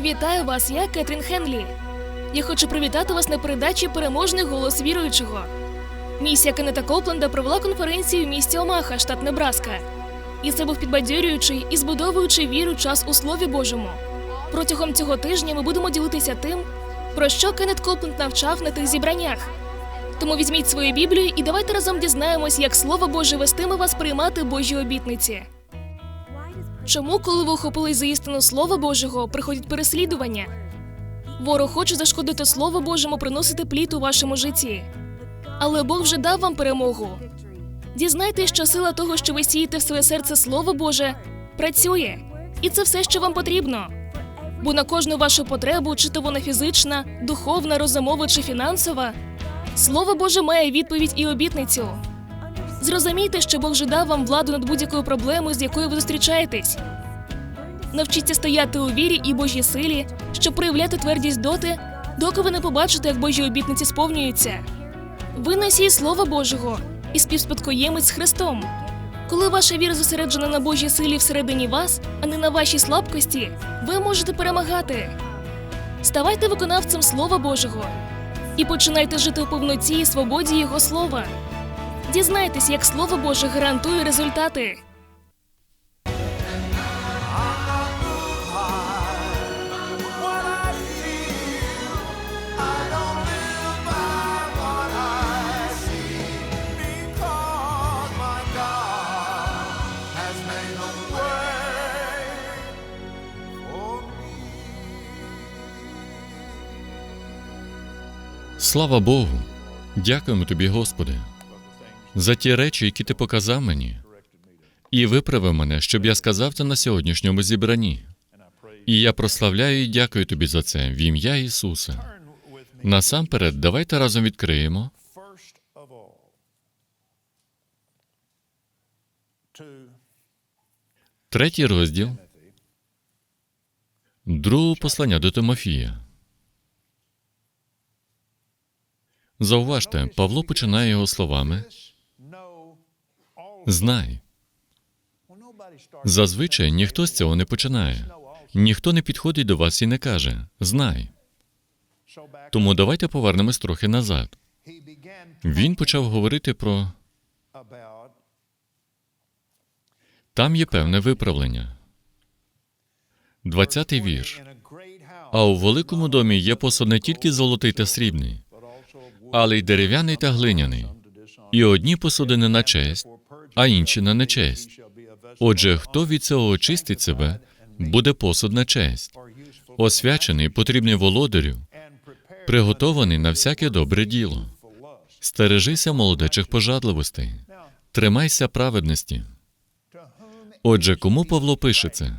Вітаю вас, я Кетрін Хенлі. Я хочу привітати вас на передачі Переможний голос віруючого. Місія Кеннета Копленда провела конференцію в місті Омаха, штат Небраска. І це був підбадьорюючий і збудовуючий віру час у Слові Божому. Протягом цього тижня ми будемо ділитися тим, про що Кеннет Копленд навчав на тих зібраннях. Тому візьміть свою Біблію і давайте разом дізнаємось, як Слово Боже вестиме вас приймати Божі обітниці. Чому, коли ви охопились за істину Слова Божого, приходять переслідування? Ворог хоче зашкодити Слову Божому приносити плід у вашому житті. Але Бог вже дав вам перемогу. Дізнайтесь, що сила того, що ви сієте в своє серце Слово Боже, працює. І це все, що вам потрібно. Бо на кожну вашу потребу, чи то вона фізична, духовна, розумова чи фінансова, Слово Боже має відповідь і обітницю. Зрозумійте, що Бог вже дав вам владу над будь-якою проблемою, з якою ви зустрічаєтесь. Навчіться стояти у вірі і Божій силі, щоб проявляти твердість доти, доки ви не побачите, як Божі обітниці сповнюються. Ви носій Слова Божого і співспадкоємець з Христом. Коли ваша віра зосереджена на Божій силі всередині вас, а не на вашій слабкості, ви можете перемагати. Ставайте виконавцем Слова Божого і починайте жити у повноті і свободі Його слова. Дізнайтесь, як Слово Боже гарантує результати. Слава Богу! Дякуємо тобі, Господи, за ті речі, які ти показав мені, і виправив мене, щоб я сказав це на сьогоднішньому зібранні. І я прославляю і дякую тобі за це в ім'я Ісуса. Насамперед, давайте разом відкриємо третій розділ другого послання до Тимофія. Зауважте, Павло починає його словами. Знай. Зазвичай ніхто з цього не починає. Ніхто не підходить до вас і не каже Знай. Тому давайте повернемось трохи назад. Він почав говорити про там є певне виправлення. Двадцятий вірш. А у великому домі є посуд не тільки золотий та срібний, але й дерев'яний та глиняний. І одні посудини на честь, а інші на нечесть. Отже, хто від цього очистить себе, буде посуд на честь, освячений, потрібний володарю, приготований на всяке добре діло. Стережися молодечих пожадливостей, тримайся праведності. Отже, кому Павло пише це?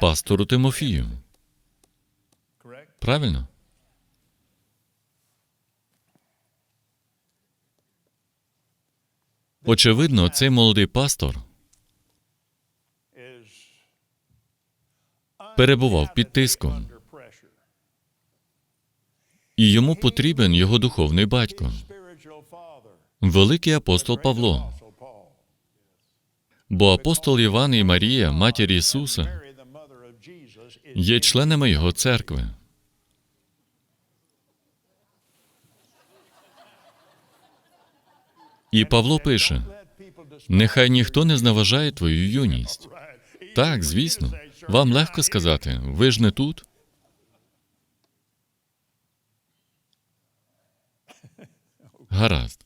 Пастору Тимофію. Правильно? Очевидно, цей молодий пастор перебував під тиском, і йому потрібен його духовний батько, великий апостол Павло. Бо апостол Іван і Марія, матір Ісуса, є членами його церкви. І Павло пише: нехай ніхто не зневажає твою юність. Так, звісно, вам легко сказати, ви ж не тут. Гаразд.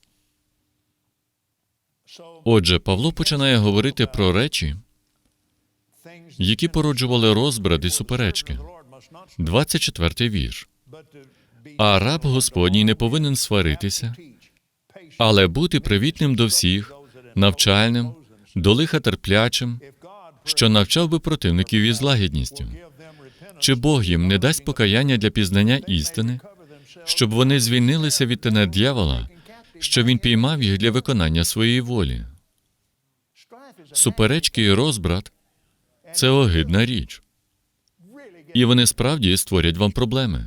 Отже, Павло починає говорити про речі, які породжували розбрат і суперечки. the Lord must not 24 вірш. А раб Господній не повинен сваритися. Але бути привітним до всіх, навчальним, до лиха терплячим, що навчав би противників із лагідністю. Чи Бог їм не дасть покаяння для пізнання істини, щоб вони звільнилися від тенет дьявола, що він піймав їх для виконання своєї волі? Суперечки і розбрат це огидна річ, і вони справді створять вам проблеми.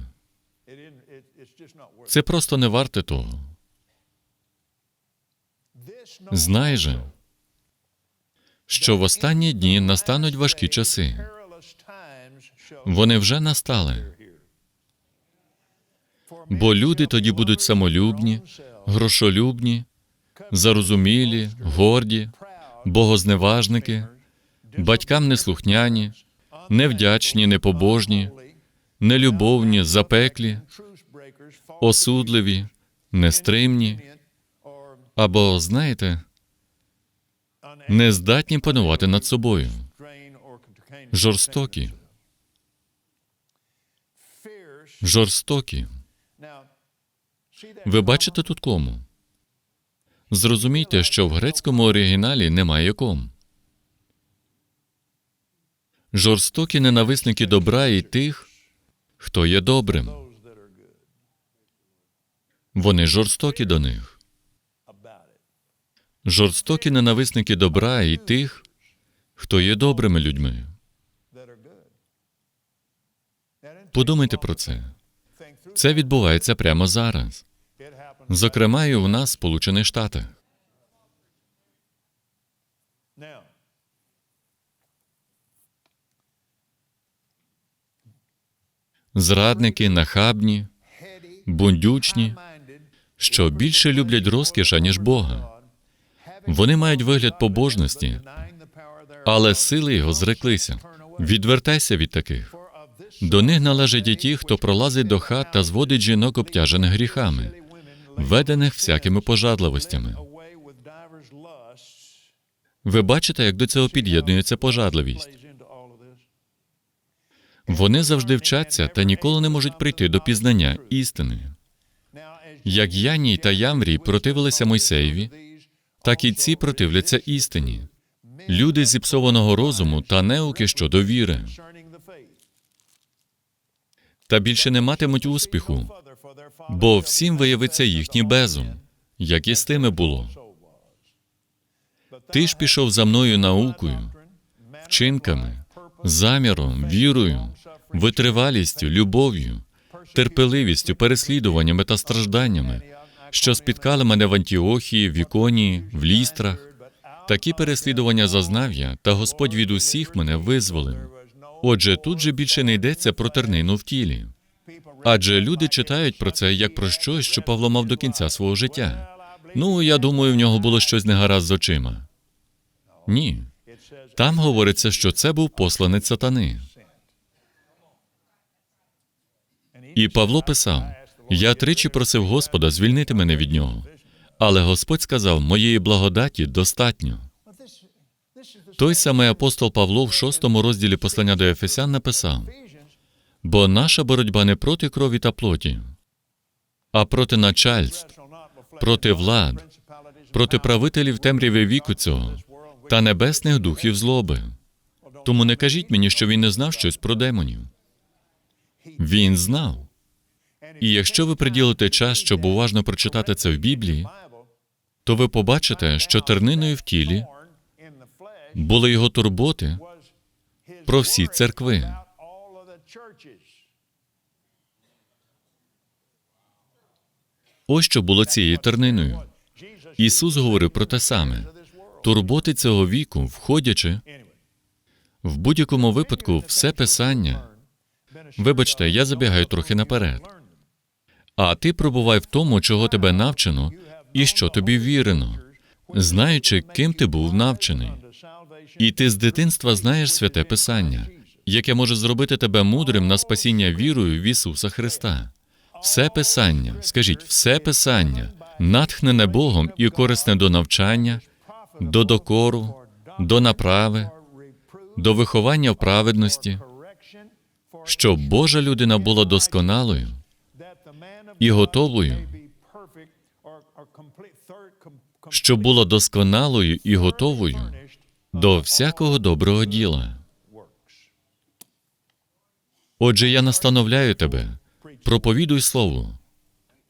Це просто не варте того. Знай же, що в останні дні настануть важкі часи. Вони вже настали. Бо люди тоді будуть самолюбні, грошолюбні, зарозумілі, горді, богозневажники, батькам неслухняні, невдячні, непобожні, нелюбовні, запеклі, осудливі, нестримні, або, знаєте, нездатні панувати над собою, жорстокі, жорстокі. Ви бачите тут кому? Зрозумійте, що в грецькому оригіналі немає ком. Жорстокі ненависники добра і тих, хто є добрим. Вони жорстокі до них. Жорстокі ненависники добра і тих, хто є добрими людьми. Подумайте про це. Це відбувається прямо зараз, зокрема, і у нас, в Сполучених Штатах. Зрадники, нахабні, бундючні, що більше люблять розкіш, аніж Бога. Вони мають вигляд побожності, але сили його зреклися. Відвертайся від таких. До них належать і ті, хто пролазить до хат та зводить жінок, обтяжених гріхами, ведених всякими пожадливостями. Ви бачите, як до цього під'єднується пожадливість. Вони завжди вчаться та ніколи не можуть прийти до пізнання істини. Як Яній та Ямрій противилися Мойсеєві, так і ці противляться істині. Люди зіпсованого розуму та неуки щодо віри, та більше не матимуть успіху, бо всім виявиться їхній безум, як і з тими було. Ти ж пішов за мною наукою, вчинками, заміром, вірою, витривалістю, любов'ю, терпеливістю, переслідуваннями та стражданнями, що спіткали мене в Антіохії, в Іконії, в лістрах. Такі переслідування зазнав я, та Господь від усіх мене визволив. Отже, тут же більше не йдеться про тернину в тілі. Адже люди читають про це як про щось, що Павло мав до кінця свого життя. Ну, я думаю, в нього було щось негаразд з очима. Ні. Там говориться, що це був посланець сатани. І Павло писав: Я тричі просив Господа звільнити мене від нього. Але Господь сказав: моєї благодаті достатньо. Той самий апостол Павло в шостому розділі послання до Ефесян написав: бо наша боротьба не проти крові та плоті, а проти начальств, проти влад, проти правителів темряви віку цього та небесних духів злоби. Тому не кажіть мені, що він не знав щось про демонів. Він знав. І якщо ви приділите час, щоб уважно прочитати це в Біблії, то ви побачите, що терниною в тілі були його турботи про всі церкви. Ось що було цією терниною. Ісус говорив про те саме. Турботи цього віку, входячи в будь-якому випадку, все писання. Вибачте, я забігаю трохи наперед. А ти пробувай в тому, чого тебе навчено, і що тобі вірено, знаючи, ким ти був навчений. І ти з дитинства знаєш святе Писання, яке може зробити тебе мудрим на спасіння вірою в Ісуса Христа. Все Писання, скажіть, все Писання, натхнене Богом і корисне до навчання, до докору, до направи, до виховання в праведності, щоб Божа людина була досконалою com, com, щоб була досконалою і готовою до всякого доброго діла. Отже, я настановляю тебе, проповідуй Слово.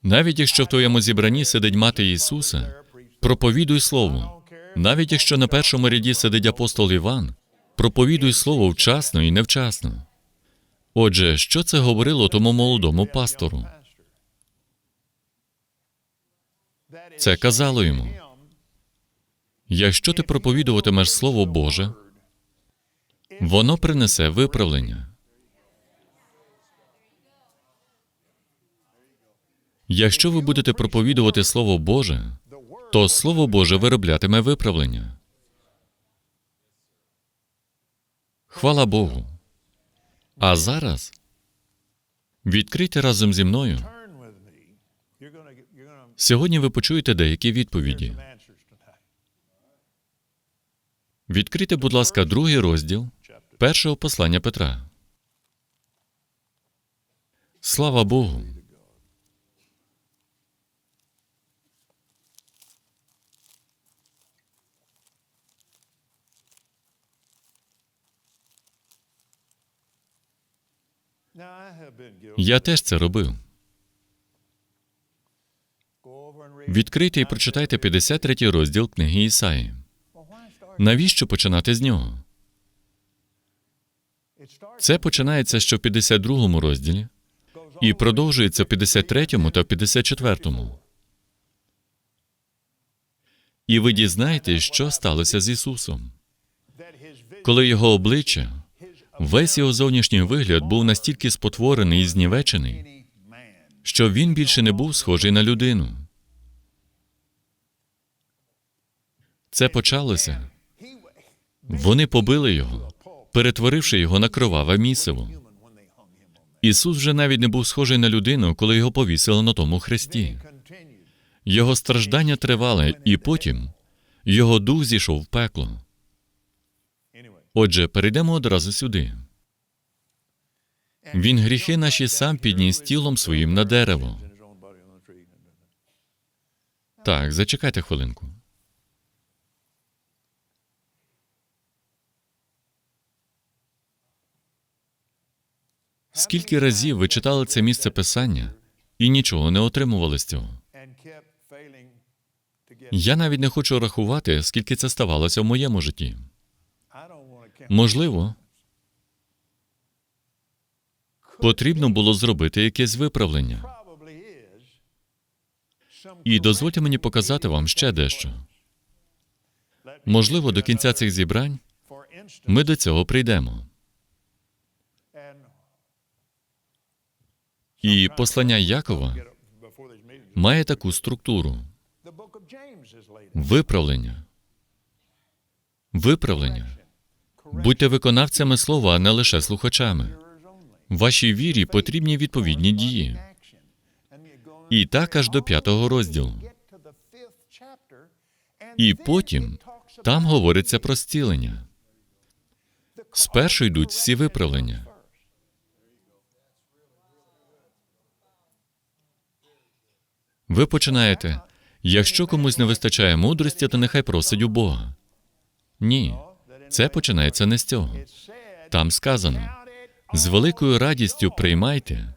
Навіть якщо в твоєму зібранні сидить мати Ісуса, проповідуй Слово. Навіть якщо на першому ряді сидить апостол Іван, проповідуй Слово вчасно і невчасно. Отже, що це говорило тому молодому пастору? Це казало йому. Якщо ти проповідуватимеш Слово Боже, воно принесе виправлення. Якщо ви будете проповідувати Слово Боже, то Слово Боже вироблятиме виправлення. Хвала Богу. А зараз відкрийте разом зі мною. Сьогодні ви почуєте деякі відповіді. Відкрийте, будь ласка, другий розділ першого послання Петра. Слава Богу. Я теж це робив. Відкрийте і прочитайте 53 розділ книги Ісаї. Навіщо починати з нього? Це починається ще в 52 розділі і продовжується в 53 та 54. І ви дізнаєтесь, що сталося з Ісусом, коли його обличчя, весь його зовнішній вигляд був настільки спотворений і знівечений, що він більше не був схожий на людину. Це почалося. Вони побили його, перетворивши його на кроваве місиво. Ісус вже навіть не був схожий на людину, коли його повісили на тому хресті. Його страждання тривали, і потім його дух зійшов в пекло. Отже, перейдемо одразу сюди. Він гріхи наші сам підніс тілом своїм на дерево. Так, зачекайте хвилинку. Скільки разів ви читали це місце писання і нічого не отримували з цього? Я навіть не хочу рахувати, скільки це ставалося в моєму житті. Можливо, потрібно було зробити якесь виправлення. І дозвольте мені показати вам ще дещо. Можливо, до кінця цих зібрань ми до цього прийдемо. І послання Якова має таку структуру: виправлення. Виправлення. Будьте виконавцями слова, а не лише слухачами. Вашій вірі потрібні відповідні дії. І так аж до п'ятого розділу. І потім там говориться про зцілення. Спершу йдуть всі виправлення. Ви починаєте. Якщо комусь не вистачає мудрості, то нехай просить у Бога. Ні, це починається не з цього. Там сказано: з великою радістю приймайте.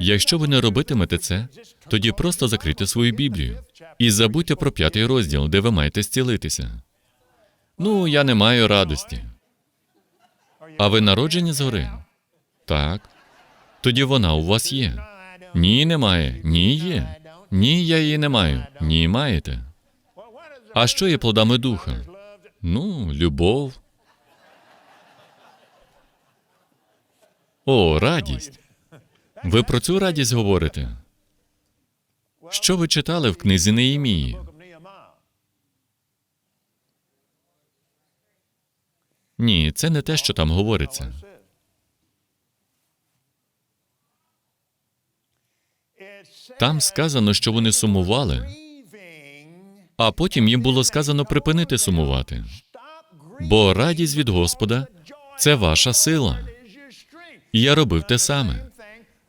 Якщо ви не робитимете це, тоді просто закрийте свою Біблію і забудьте про п'ятий розділ, де ви маєте зцілитися. Ну, я не маю радості. А ви народжені згори? Так. Тоді вона у вас є. Ні, немає. Ні, є. Ні, я її не маю. Ні, маєте. А що є плодами духа? Ну, любов. О, радість. Ви про цю радість говорите? Що ви читали в книзі Неємії? Ні, це не те, що там говориться. Там сказано, що вони сумували, а потім їм було сказано припинити сумувати. Бо радість від Господа це ваша сила. І я робив те саме.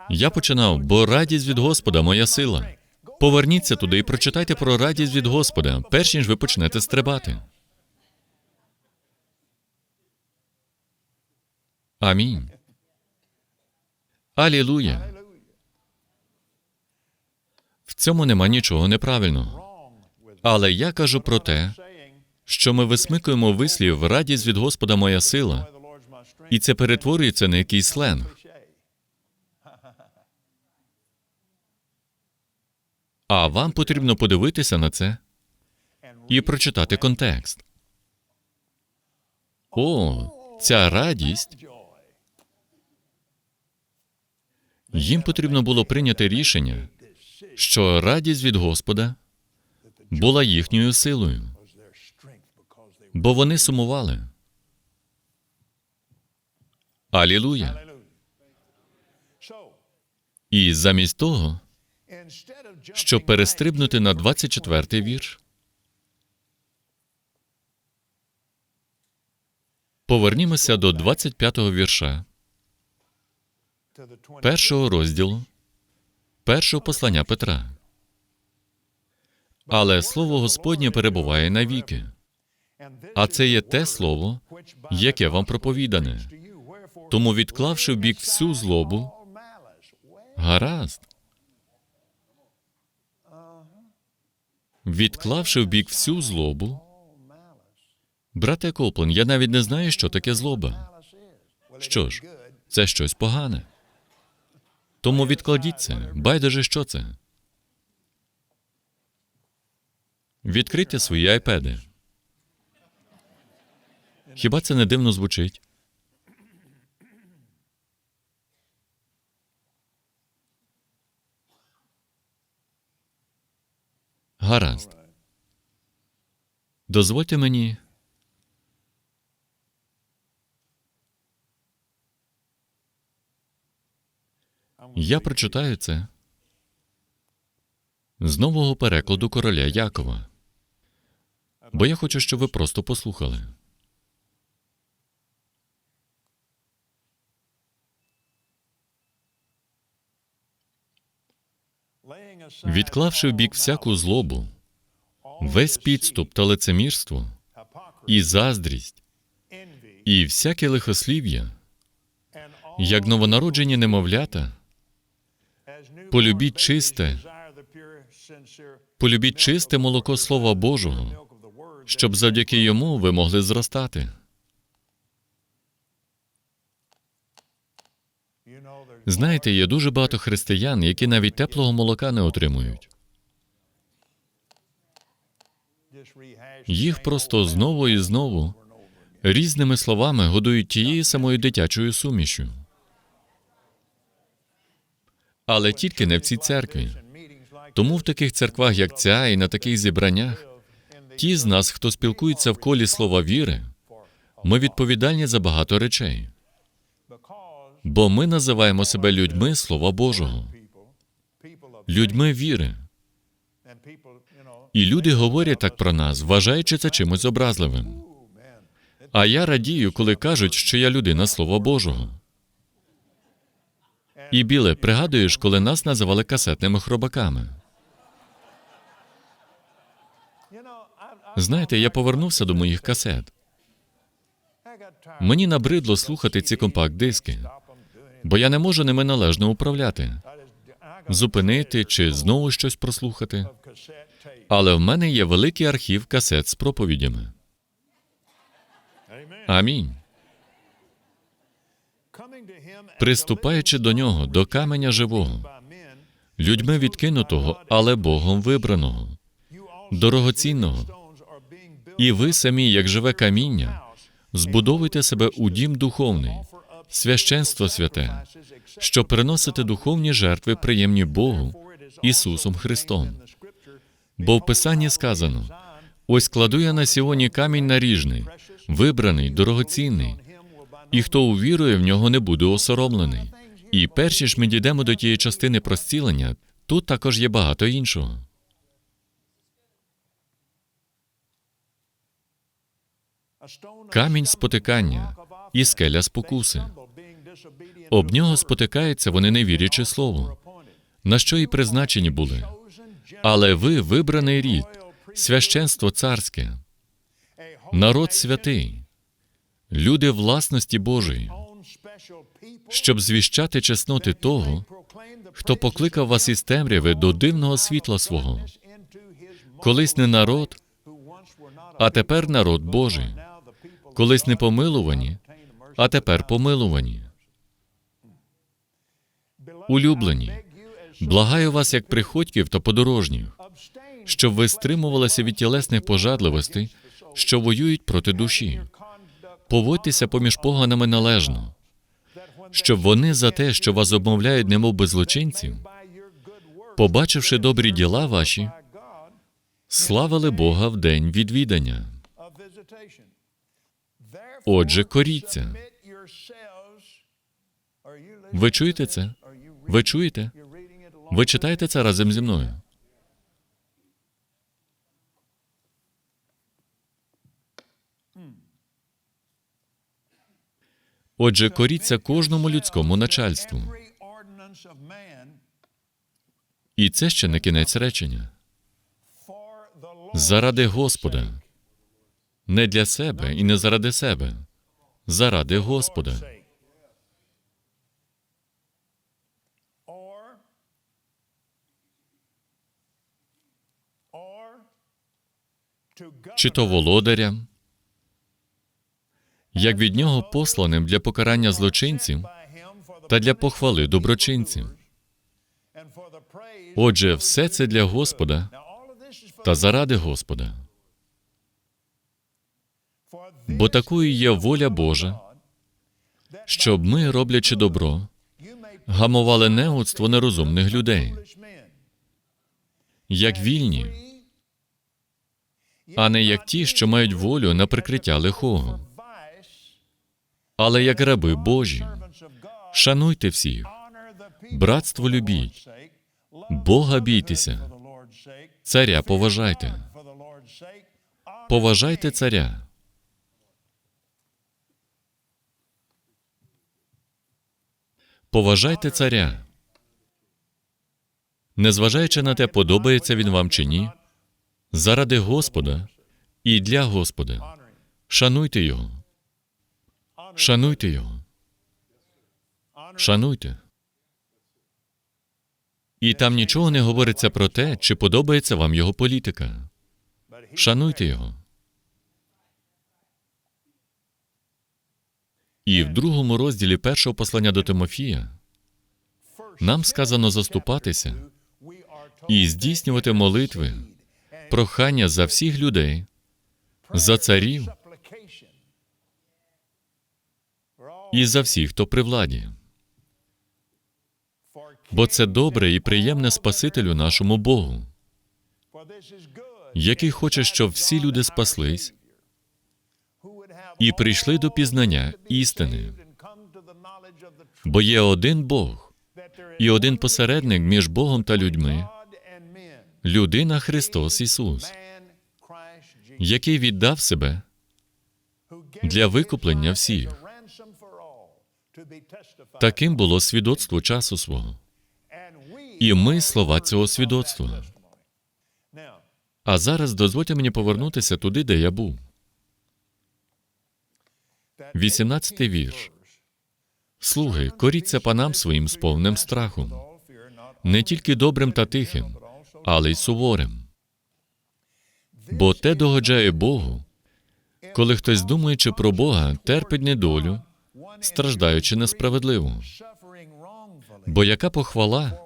Я починав, бо радість від Господа моя сила. Поверніться туди і прочитайте про радість від Господа, перш ніж ви почнете стрибати. Амінь. Алілуя. Цьому нема нічого неправильного. Але я кажу про те, що ми висмикуємо вислів радість від Господа моя сила, і це перетворюється на якийсь сленг. А вам потрібно подивитися на це і прочитати контекст. О, ця радість. Їм потрібно було прийняти рішення, що радість від Господа була їхньою силою, бо вони сумували. Алілуя! І замість того, щоб перестрибнути на 24-й вірш, повернімося до 25-го вірша to the 20, першого розділу першого послання Петра. Але слово Господнє перебуває навіки. А це є те слово, яке вам проповідане. Тому, відклавши в бік всю злобу, гаразд. Відклавши в бік всю злобу, брате Коплен, я навіть не знаю, що таке злоба. Що ж, це щось погане. Тому відкладіть це, байдуже, що це. Відкрийте свої айпеди. Хіба це не дивно звучить? Гаразд. Дозвольте мені. Я прочитаю це з нового перекладу короля Якова. Бо я хочу, щоб ви просто послухали. Відклавши в бік всяку злобу, весь підступ та лицемірство, і заздрість, і всяке лихослів'я, як новонароджені немовлята, полюбіть чисте, полюбіть чисте молоко Слова Божого, щоб завдяки йому ви могли зростати. Знаєте, є дуже багато християн, які навіть теплого молока не отримують. Їх просто знову і знову різними словами годують тією самою дитячою сумішю. Але тільки не в цій церкві. Тому в таких церквах, як ця, і на таких зібраннях, ті з нас, хто спілкується в колі слова віри, ми відповідальні за багато речей, бо ми називаємо себе людьми Слова Божого, людьми віри. І люди говорять так про нас, вважаючи це чимось образливим. А я радію, коли кажуть, що я людина Слова Божого. І біле, пригадуєш, коли нас називали касетними хробаками. Знаєте, я повернувся до моїх касет. Мені набридло слухати ці компакт-диски, бо я не можу ними належно управляти, зупинити чи знову щось прослухати. Але в мене є великий архів касет з проповідями. Амінь. Приступаючи до нього, до каменя живого, людьми відкинутого, але Богом вибраного, дорогоцінного. І ви самі, як живе каміння, збудовуйте себе у дім духовний, священство святе, що приносите духовні жертви, приємні Богу, Ісусом Христом. Бо в Писанні сказано: ось кладу я на Сіоні камінь наріжний, вибраний, дорогоцінний, і хто увірує в нього, не буде осоромлений. І перші ж ми дійдемо до тієї частини про зцілення, тут також є багато іншого. Камінь спотикання і скеля спокуси. Об нього спотикаються вони не вірячи слову, на що і призначені були. Але ви вибраний рід, священство царське, народ святий, люди власності Божої, щоб звіщати чесноти того, хто покликав вас із темряви до дивного світла свого, колись не народ, а тепер народ Божий, колись не помилувані, а тепер помилувані. Улюблені, благаю вас, як приходьків та подорожніх, щоб ви стримувалися від тілесних пожадливостей, що воюють проти душі. Поводьтеся поміж поганими належно, щоб вони за те, що вас обмовляють, немов би злочинців, побачивши добрі діла ваші, славили Бога в день відвідання. Отже, коріться. Ви чуєте це? Ви чуєте? Ви читаєте це разом зі мною? Отже, коріться кожному людському начальству. І це ще не кінець речення. Заради Господа. Не для себе і не заради себе. Заради Господа. Чи то володарям, як від нього посланим для покарання злочинців та для похвали доброчинців. Отже, все це для Господа та заради Господа. Бо такою є воля Божа, щоб ми, роблячи добро, гамували неудство нерозумних людей, як вільні, а не як ті, що мають волю на прикриття лихого, але як раби Божі. Шануйте всіх, братство любіть, Бога бійтеся, царя поважайте. Поважайте царя. Поважайте царя. Незважаючи на те, подобається він вам чи ні, заради Господа і для Господа. Шануйте його. Шануйте його. Шануйте. І там нічого не говориться про те, чи подобається вам його політика. Шануйте його. І в другому розділі першого послання до Тимофія нам сказано заступатися і здійснювати молитви, прохання за всіх людей, за царів і за всіх, хто при владі. Бо це добре і приємне Спасителю нашому Богу, який хоче, щоб всі люди спаслись і прийшли до пізнання істини. Бо є один Бог і один посередник між Богом та людьми, людина Христос Ісус, який віддав себе для викуплення всіх. Таким було свідоцтво часу свого. І ми слова цього свідоцтва. А зараз дозвольте мені повернутися туди, де я був. 18 вірш. Слуги, коріться панам своїм з повним страхом, не тільки добрим та тихим, але й суворим. Бо те догоджає Богу, коли хтось, думаючи про Бога, терпить недолю, страждаючи несправедливо. Бо яка похвала,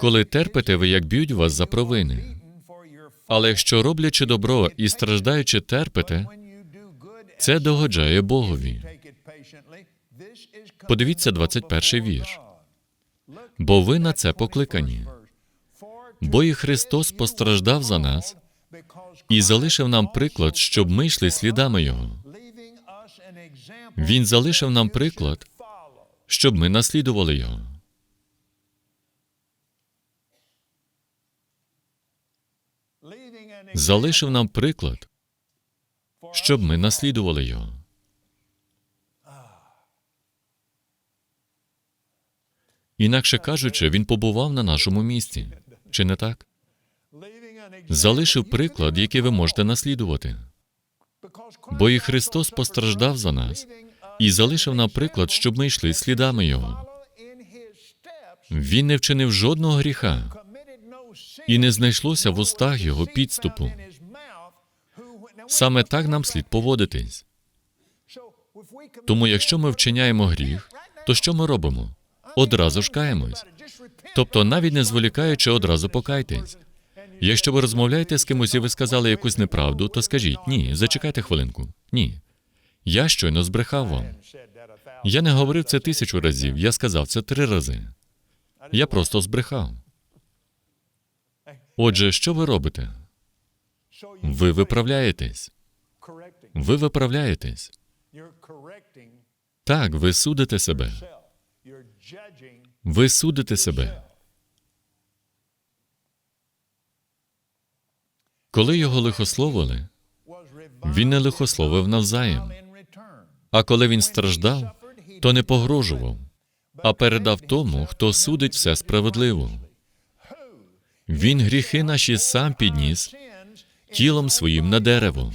коли терпите ви, як б'ють вас за провини? Але якщо роблячи добро і страждаючи терпите, це догоджає Богові. Подивіться 21 вірш. Бо ви на це покликані. Бо і Христос постраждав за нас і залишив нам приклад, щоб ми йшли слідами Його. Він залишив нам приклад, щоб ми наслідували Його. Залишив нам приклад, щоб ми наслідували Його. Інакше кажучи, він побував на нашому місці. Чи не так? Залишив приклад, який ви можете наслідувати. Бо і Христос постраждав за нас і залишив нам приклад, щоб ми йшли слідами Його. Він не вчинив жодного гріха, і не знайшлося в устах Його підступу. Саме так нам слід поводитись. Тому, якщо ми вчиняємо гріх, то що ми робимо? Одразу ж каємось. Тобто, навіть не зволікаючи, одразу покайтесь. Якщо ви розмовляєте з кимось і ви сказали якусь неправду, то скажіть ні, зачекайте хвилинку. Ні. Я щойно збрехав вам. Я не говорив це тисячу разів, я сказав це три рази. Я просто збрехав. Отже, що ви робите? Ви виправляєтесь. Ви виправляєтесь. Так, ви судите себе. Ви судите себе. Коли його лихословили, він не лихословив навзаєм. А коли він страждав, то не погрожував, а передав тому, хто судить все справедливо. Він гріхи наші сам підніс тілом своїм на дерево,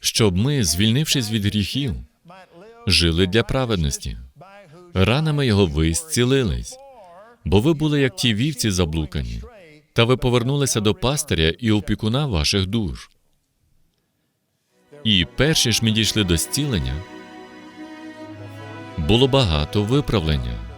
щоб ми, звільнившись від гріхів, жили для праведності. Ранами його ви зцілились, бо ви були як ті вівці заблукані, та ви повернулися до пастиря і опікуна ваших душ. І перші ж ми дійшли до зцілення, було багато виправлення.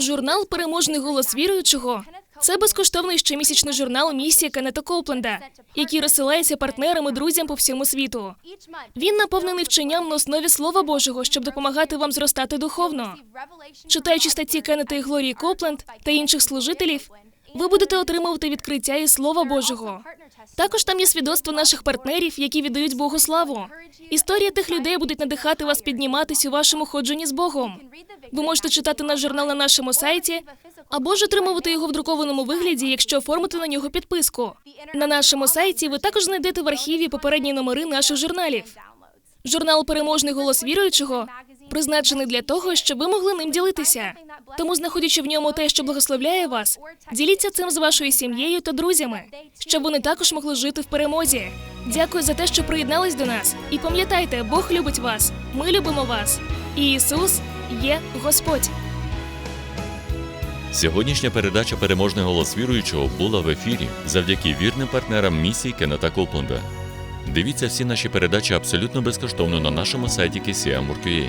Журнал Переможний голос віруючого це безкоштовний щомісячний журнал місія Кеннета Копленда, який розсилається партнерам і друзям по всьому світу. Він наповнений вченням на основі Слова Божого, щоб допомагати вам зростати духовно. Читаючи статті Кеннета і Глорії Копленд та інших служителів, ви будете отримувати відкриття із Слова Божого. Також там є свідоцтво наших партнерів, які віддають Богу славу. Історія тих людей будуть надихати вас підніматись у вашому ходженні з Богом. Ви можете читати наш журнал на нашому сайті або ж отримувати його в друкованому вигляді, якщо оформите на нього підписку. На нашому сайті ви також знайдете в архіві попередні номери наших журналів. Журнал Переможний голос віруючого призначений для того, щоб ви могли ним ділитися. Тому, знаходячи в ньому те, що благословляє вас, діліться цим з вашою сім'єю та друзями, щоб вони також могли жити в перемозі. Дякую за те, що приєднались до нас. І пам'ятайте, Бог любить вас. Ми любимо вас. І Ісус є Господь. Сьогоднішня передача Переможний голос віруючого була в ефірі завдяки вірним партнерам місії Кеннета Копленда. Дивіться всі наші передачі абсолютно безкоштовно на нашому сайті KCM.ua.